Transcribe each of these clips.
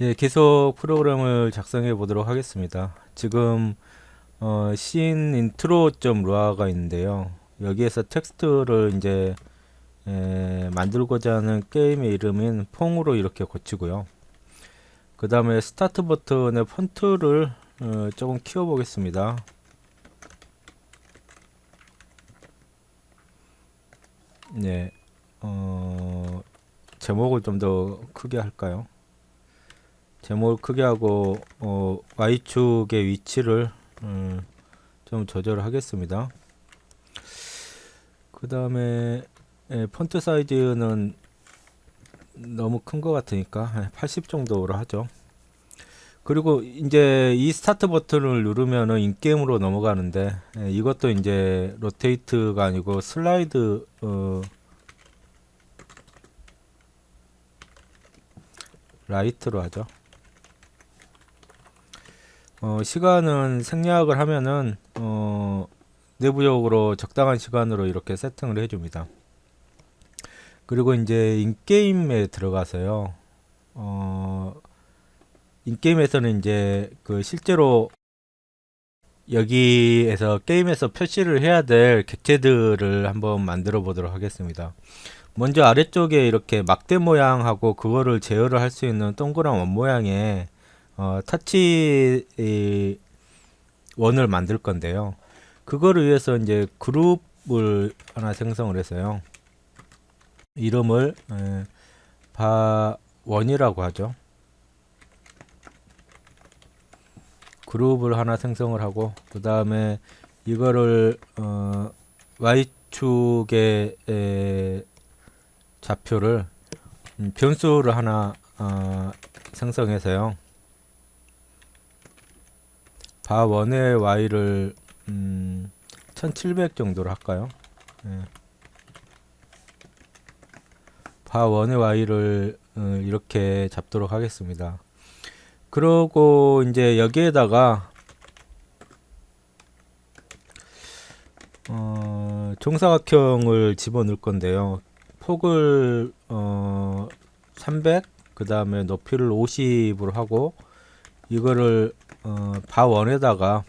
예, 계속 프로그램을 작성해 보도록 하겠습니다. 지금 어, 신 인트로.루아가 있는데요. 여기에서 텍스트를 이제 에, 만들고자 하는 게임의 이름인 퐁으로 이렇게 고치고요. 그 다음에 스타트 버튼의 폰트를 어, 조금 키워 보겠습니다. 네, 어, 제목을 좀 더 크게 할까요? 제목을 크게 하고 어, Y축의 위치를 음, 좀 조절을 하겠습니다. 그 다음에 폰트 사이즈는 너무 큰 것 같으니까 80 정도로 하죠. 그리고 이제 이 스타트 버튼을 누르면은 인게임으로 넘어가는데 예, 이것도 이제 로테이트가 아니고 슬라이드 어, 라이트로 하죠. 어, 시간은 생략을 하면은 어, 내부적으로 적당한 시간으로 이렇게 세팅을 해줍니다. 그리고 이제 인게임에 들어가서요. 어, 인게임에서는 이제 그 실제로 여기에서 게임에서 표시를 해야 될 객체들을 한번 만들어 보도록 하겠습니다. 먼저 아래쪽에 이렇게 막대 모양하고 그거를 제어를 할 수 있는 동그란 원 모양의 어, 이, 원을 만들 건데요. 그거를 위해서 이제 그룹을 하나 생성을 해서요. 이름을 에, 바원이라고 하죠. 그룹을 하나 생성을 하고 그 다음에 이거를 어, y축의 에, 좌표를 음, 변수를 하나 어, 생성해서요. 바1의 y를 음, 1700 정도로 할까요? 예. 바1의 y를 어, 이렇게 잡도록 하겠습니다. 그러고 이제 여기에다가 어, 정사각형을 집어넣을 건데요. 폭을 어, 300, 그 다음에 높이를 50으로 하고 이거를 어, 바원에다가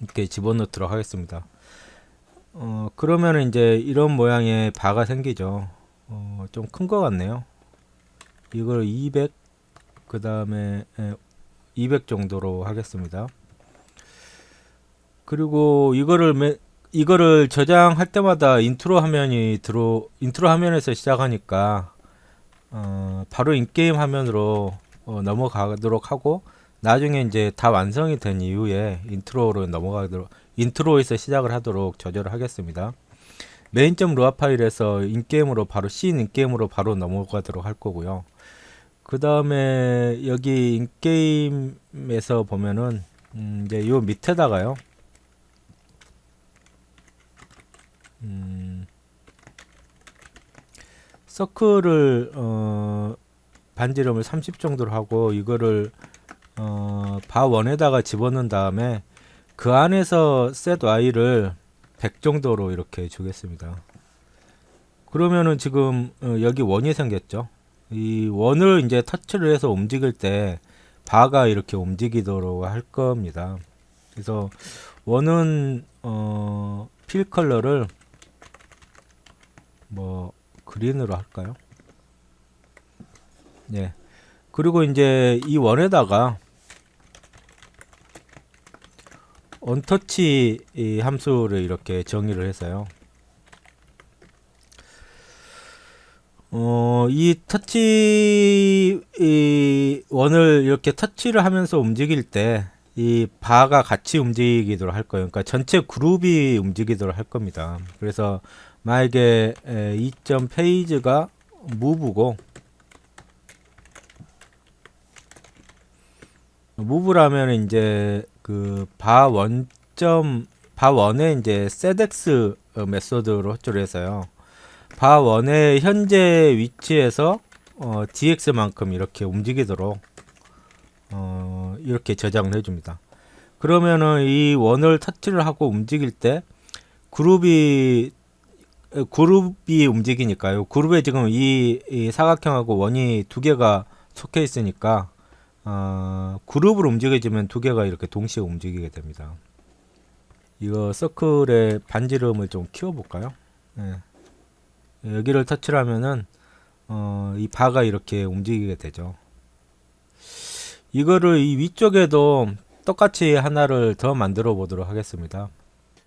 이렇게 집어넣도록 하겠습니다. 어, 그러면 이제 이런 모양의 바가 생기죠. 어, 좀 큰 것 같네요. 이걸 200, 그 다음에 200 정도로 하겠습니다. 그리고 이거를 매, 이거를 저장할 때마다 인트로 화면이 들어 인트로 화면에서 시작하니까 어, 바로 인게임 화면으로 어, 넘어가도록 하고 나중에 이제 다 완성이 된 이후에 인트로로 넘어가도록 인트로에서 시작을 하도록 조절을 하겠습니다. 메인.루아 파일에서 인게임으로 바로 씬 인게임으로 바로 넘어가도록 할 거고요. 그 다음에 여기 인게임에서 보면은 음 이제 요 밑에다가요. 음 서클을 어 반지름을 30 정도로 하고 이거를 어 바 원에다가 집어넣은 다음에 그 안에서 set y를 100 정도로 이렇게 주겠습니다. 그러면은 지금 어, 여기 원이 생겼죠. 이 원을 이제 터치를 해서 움직일 때 바가 이렇게 움직이도록 할 겁니다. 그래서 원은 어, 필 컬러를 뭐 그린으로 할까요? 네. 그리고 이제 이 원에다가 언터치 이 함수를 이렇게 정의를 해서요. 어, 이 터치 이 원을 이렇게 터치를 하면서 움직일 때 이 바가 같이 움직이도록 할 거예요. 그러니까 전체 그룹이 움직이도록 할 겁니다. 그래서 만약에 에, 이점 페이지가 무브고 무브라면 이제 그 바 원점 바 원에 이제 세덱스 메소드로 호출을 해서요. 바 원의 현재 위치에서 어, dx만큼 이렇게 움직이도록 어, 이렇게 저장을 해줍니다. 그러면은 이 원을 터치를 하고 움직일 때 그룹이 그룹이 움직이니까요. 그룹에 지금 이, 이 사각형하고 원이 두 개가 속해 있으니까 어, 그룹으로 움직여지면 두 개가 이렇게 동시에 움직이게 됩니다. 이거 서클의 반지름을 좀 키워볼까요? 예. 여기를 터치를 하면은 어, 이 바가 이렇게 움직이게 되죠. 이거를 이 위쪽에도 똑같이 하나를 더 만들어 보도록 하겠습니다.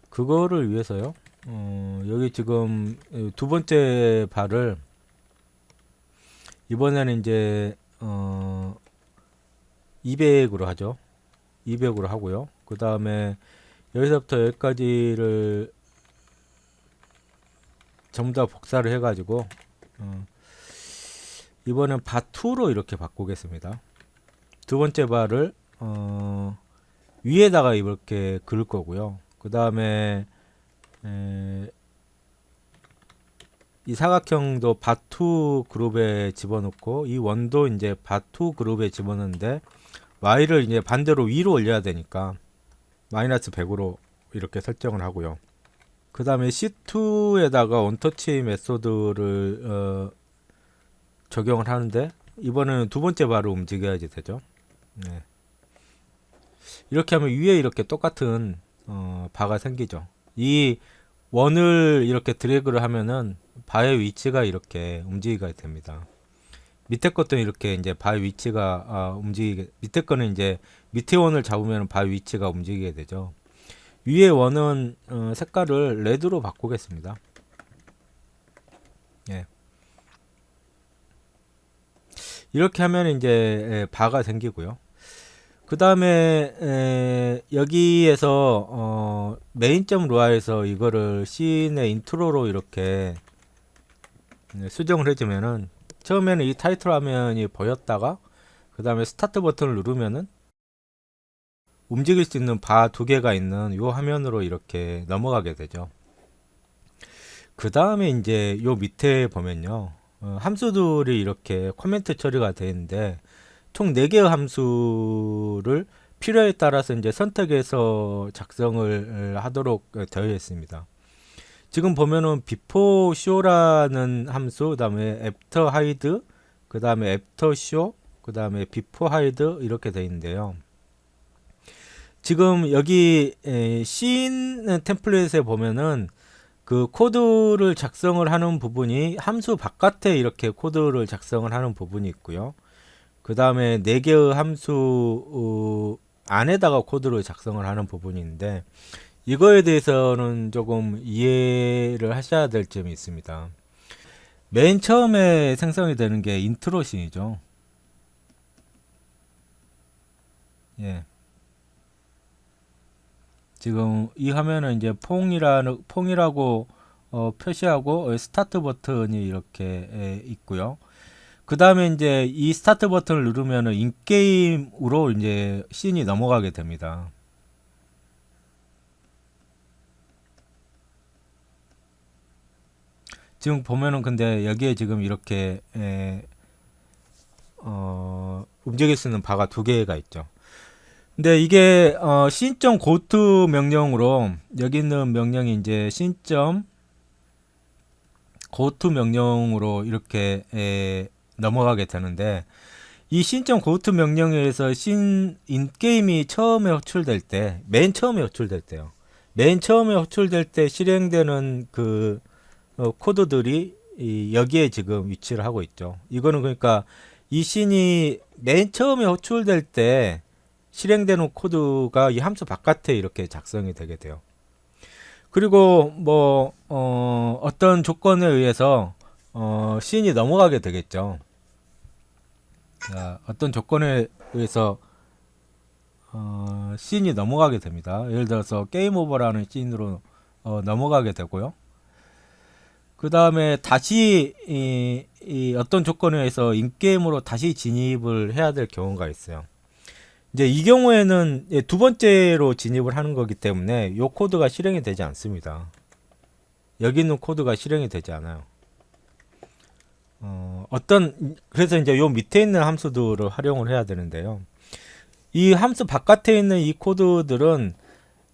그거를 위해서요. 어, 여기 지금 두 번째 발을 이번에는 이제 어, 200으로 하죠. 200으로 하고요. 그 다음에 여기서부터 여기까지를 전부 다 복사를 해가지고 어, 이번엔 바 2로 이렇게 바꾸겠습니다. 두 번째 발을 어, 위에다가 이렇게 그을 거고요. 그 다음에 이 사각형도 바2 그룹에 집어넣고 이 원도 이제 바2 그룹에 집어넣는데 y를 이제 반대로 위로 올려야 되니까 마이너스 100으로 이렇게 설정을 하고요. 그 다음에 C2에다가 원터치 메소드를 어, 적용을 하는데 이번에는 두 번째 바로 움직여야지 되죠. 네. 이렇게 하면 위에 이렇게 똑같은 어, 바가 생기죠. 이 원을 이렇게 드래그를 하면은 바의 위치가 이렇게 움직이게 됩니다. 밑에 것도 이렇게 이제 바의 위치가 아, 움직이게 밑에 거는 이제 밑에 원을 잡으면 바의 위치가 움직이게 되죠. 위에 원은 어, 색깔을 레드로 바꾸겠습니다. 예. 이렇게 하면 이제 예, 바가 생기고요. 그 다음에 여기에서 어, 메인점 로아에서 이거를 씬의 인트로로 이렇게 네, 수정을 해주면은 처음에는 이 타이틀 화면이 보였다가 그 다음에 스타트 버튼을 누르면은 움직일 수 있는 바 두 개가 있는 이 화면으로 이렇게 넘어가게 되죠. 그 다음에 이제 요 밑에 보면요. 어, 함수들이 이렇게 코멘트 처리가 되어 있는데 총 4개의 함수를 필요에 따라서 이제 선택해서 작성을 하도록 되어 있습니다. 지금 보면은 before show라는 함수, 그다음에 after hide, 그다음에 after show, 그다음에 before hide 이렇게 되어 있는데요. 지금 여기 씬 템플릿에 보면은 그 코드를 작성을 하는 부분이 함수 바깥에 이렇게 코드를 작성을 하는 부분이 있고요. 그 다음에 네 개의 함수 어, 안에다가 코드를 작성을 하는 부분인데 이거에 대해서는 조금 이해를 하셔야 될 점이 있습니다. 맨 처음에 생성이 되는 게 인트로신이죠. 예. 지금 이 화면은 이제 퐁이라는 퐁이라고 어, 표시하고 스타트 버튼이 이렇게 에, 있고요. 그 다음에 이제 이 스타트 버튼을 누르면은 인게임으로 이제 씬이 넘어가게 됩니다. 지금 보면은 근데 여기에 지금 이렇게 에, 어, 움직일 수 있는 바가 두 개가 있죠. 근데 이게 어, 씬.점 고트 명령으로 여기 있는 명령이 이제 씬.점 고트 명령으로 이렇게 에, 넘어가게 되는데 이 씬.점 고트 명령에 의해서 씬 인게임이 처음에 호출될 때, 맨 처음에 호출될 때요. 맨 처음에 호출될 때 실행되는 그 어, 코드들이 이 여기에 지금 위치를 하고 있죠. 이거는 그러니까 이 씬이 맨 처음에 호출될 때 실행되는 코드가 이 함수 바깥에 이렇게 작성이 되게 돼요. 그리고 뭐 어, 어떤 조건에 의해서 어, 씬이 넘어가게 되겠죠. 자, 어떤 조건에 의해서 어, 씬이 넘어가게 됩니다. 예를 들어서 게임 오버라는 씬으로 어, 넘어가게 되고요. 그 다음에 다시 이, 이 어떤 조건에 의해서 인게임으로 다시 진입을 해야 될 경우가 있어요. 이제 이 경우에는 예, 두 번째로 진입을 하는 거기 때문에 이 코드가 실행이 되지 않습니다. 여기 있는 코드가 실행이 되지 않아요. 어, 어떤 그래서 이제 요 밑에 있는 함수들을 활용을 해야 되는데요. 이 함수 바깥에 있는 이 코드들은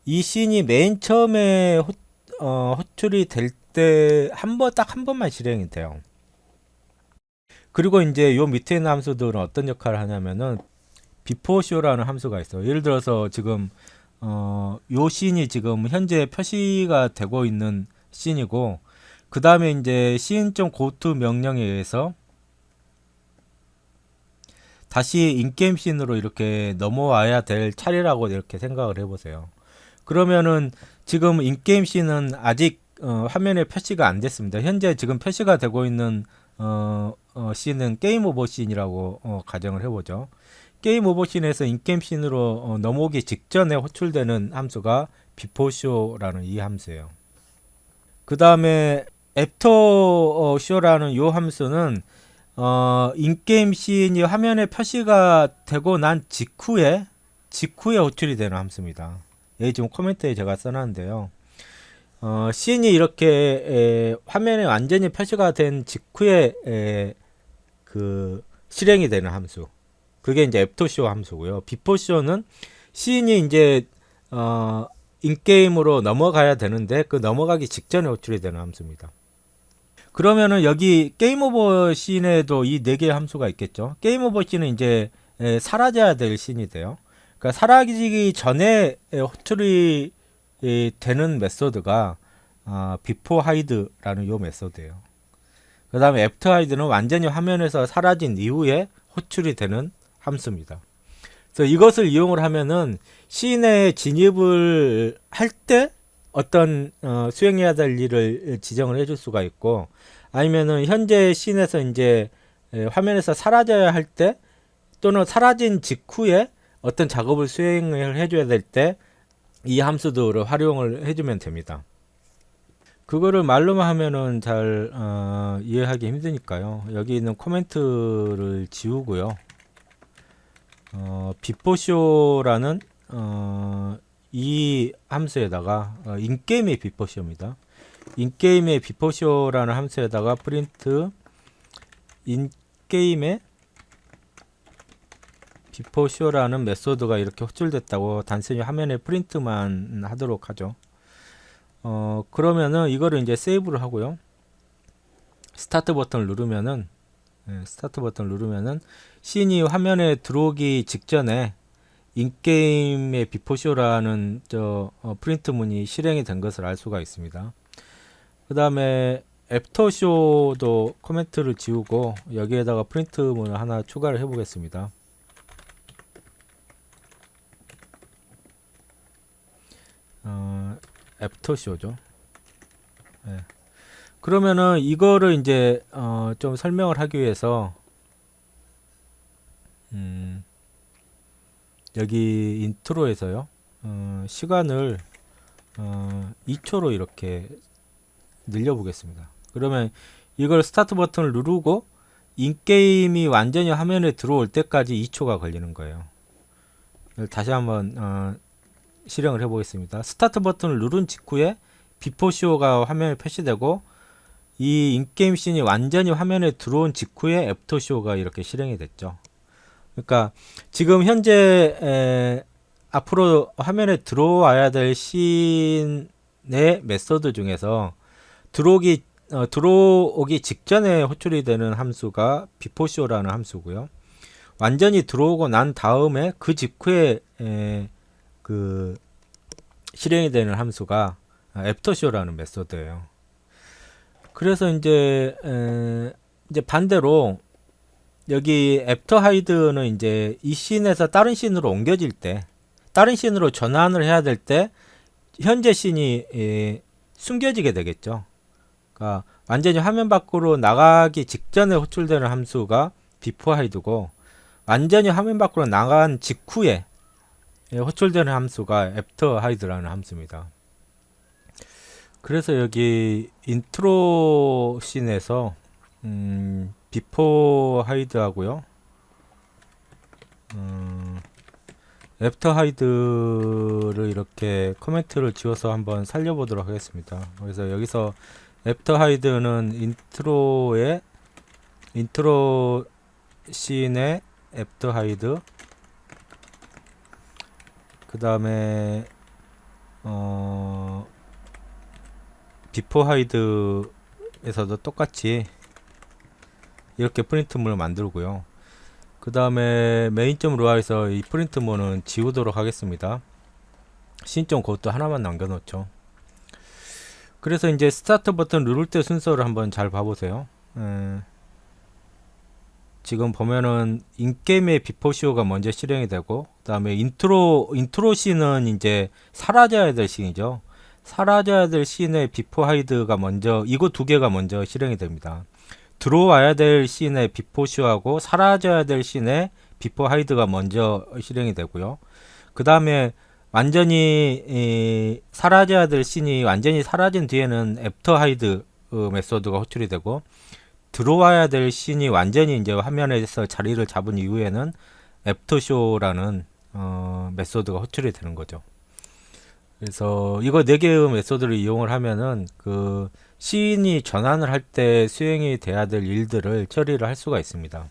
이 씬이 맨 처음에 호, 어, 호출이 될 때 한 번 딱 한 번만 실행이 돼요. 그리고 이제 요 밑에 있는 함수들은 어떤 역할을 하냐면은 before show라는 함수가 있어요. 예를 들어서 지금 어, 요 씬이 지금 현재 표시가 되고 있는 씬이고 그 다음에 이제 씬.goto 명령에 의해서 다시 인게임 씬으로 이렇게 넘어와야 될 차례라고 이렇게 생각을 해보세요. 그러면은 지금 인게임 씬은 아직 어, 화면에 표시가 안 됐습니다. 현재 지금 표시가 되고 있는 어, 어, 씬은 게임 오버 씬이라고 어, 가정을 해보죠. 게임 오버 씬에서 인게임 씬으로 어, 넘어오기 직전에 호출되는 함수가 비포 쇼라는 이 함수예요. 그 다음에 애프터 쇼라는 이 함수는 어, 인게임 씬이 화면에 표시가 되고 난 직후에 직후에 호출이 되는 함수입니다. 여기 지금 코멘트에 제가 써놨는데요. 어, 씬이 이렇게 에, 화면에 완전히 표시가 된 직후에 에, 그 실행이 되는 함수. 그게 이제 애프터쇼 함수고요. 비포쇼는 씬이 이제 어, 인게임으로 넘어가야 되는데 그 넘어가기 직전에 호출이 되는 함수입니다. 그러면은 여기 게임 오버 씬에도 이 네 개의 함수가 있겠죠. 게임 오버 씬은 이제 에, 사라져야 될 씬이 돼요. 그러니까 사라지기 전에 에, 호출이 에, 되는 메소드가 아, before hide라는 요 메소드예요. 그 다음에 after hide는 완전히 화면에서 사라진 이후에 호출이 되는 함수입니다. 그래서 이것을 이용을 하면은 시내 진입을 할 때 어떤 어, 수행해야 될 일을 지정을 해줄 수가 있고 아니면은 현재 씬에서 이제 에, 화면에서 사라져야 할 때 또는 사라진 직후에 어떤 작업을 수행을 해줘야 될때 이 함수들을 활용을 해주면 됩니다. 그거를 말로만 하면은 잘 어, 이해하기 힘드니까요. 여기 있는 코멘트를 지우고요. 어, 비포쇼라는 어, 이 함수에다가 어, 인게임의 비포쇼입니다. 인게임의 비포쇼라는 함수에다가 프린트 인게임의 비포쇼라는 메소드가 이렇게 호출됐다고 단순히 화면에 프린트만 하도록 하죠. 어, 그러면은 이거를 이제 세이브를 하고요. 스타트 버튼을 누르면은 예, 스타트 버튼을 누르면은 씬이 화면에 들어오기 직전에 인게임의 비포쇼라는 저 어, 프린트 문이 실행이 된 것을 알 수가 있습니다. 그 다음에 애프터쇼도 코멘트를 지우고 여기에다가 프린트 문을 하나 추가를 해 보겠습니다. 어, 애프터쇼죠. 예. 그러면은 이거를 이제 어, 좀 설명을 하기 위해서 음, 여기 인트로에서요 어, 시간을 어, 2초로 이렇게 늘려 보겠습니다. 그러면 이걸 스타트 버튼을 누르고 인게임이 완전히 화면에 들어올 때까지 2초가 걸리는 거예요. 다시 한번 어, 실행을 해보겠습니다. 스타트 버튼을 누른 직후에 비포쇼가 화면에 표시되고 이 인게임 씬이 완전히 화면에 들어온 직후에 애프터쇼가 이렇게 실행이 됐죠. 그러니까 지금 현재 에, 앞으로 화면에 들어와야 될 씬의 메서드 중에서 들어오기 어, 들어오기 직전에 호출이 되는 함수가 비포쇼라는 함수고요. 완전히 들어오고 난 다음에 그 직후에 에, 그 실행이 되는 함수가 애프터쇼라는 메소드예요. 그래서 이제 에, 이제 반대로 여기 애프터 하이드는 이제 이 씬에서 다른 씬으로 옮겨질 때 다른 씬으로 전환을 해야 될 때 현재 씬이 에, 숨겨지게 되겠죠. 그러니까 완전히 화면 밖으로 나가기 직전에 호출되는 함수가 비포 하이드고 완전히 화면 밖으로 나간 직후에 예, 호출되는 함수가 애프터 하이드라는 함수입니다. 그래서 여기 인트로 씬에서 음, 비포 하이드 하고요. 음, 애프터 하이드를 이렇게 코멘트를 지워서 한번 살려보도록 하겠습니다. 그래서 여기서 애프터 하이드는 인트로의 인트로 씬의 애프터 하이드 그 다음에 어 비포 하이드에서도 똑같이 이렇게 프린트문을 만들고요. 그 다음에 메인.루아에서 루아에서 이 프린트문은 지우도록 하겠습니다. 신점 그것도 하나만 남겨놓죠. 그래서 이제 스타트 버튼 누를 때 순서를 한번 잘 봐보세요. 에, 지금 보면은 인게임의 비포 시오가 먼저 실행이 되고 그다음에 인트로 인트로 씬은 이제 사라져야 될 씬이죠. 사라져야 될 씬의 비포 하이드가 먼저 이거 두 개가 먼저 실행이 됩니다. 들어와야 될 씬의 비포 시오하고 사라져야 될 씬의 비포 하이드가 먼저 실행이 되고요. 그다음에 완전히 이, 사라져야 될 씬이 완전히 사라진 뒤에는 애프터 하이드 어, 메소드가 호출이 되고 들어와야 될 씬이 완전히 이제 화면에서 자리를 잡은 이후에는 애프터쇼라는 어, 메소드가 호출이 되는 거죠. 그래서 이거 네 개의 메소드를 이용을 하면은 그 시인이 전환을 할 때 수행이 돼야 될 일들을 처리를 할 수가 있습니다.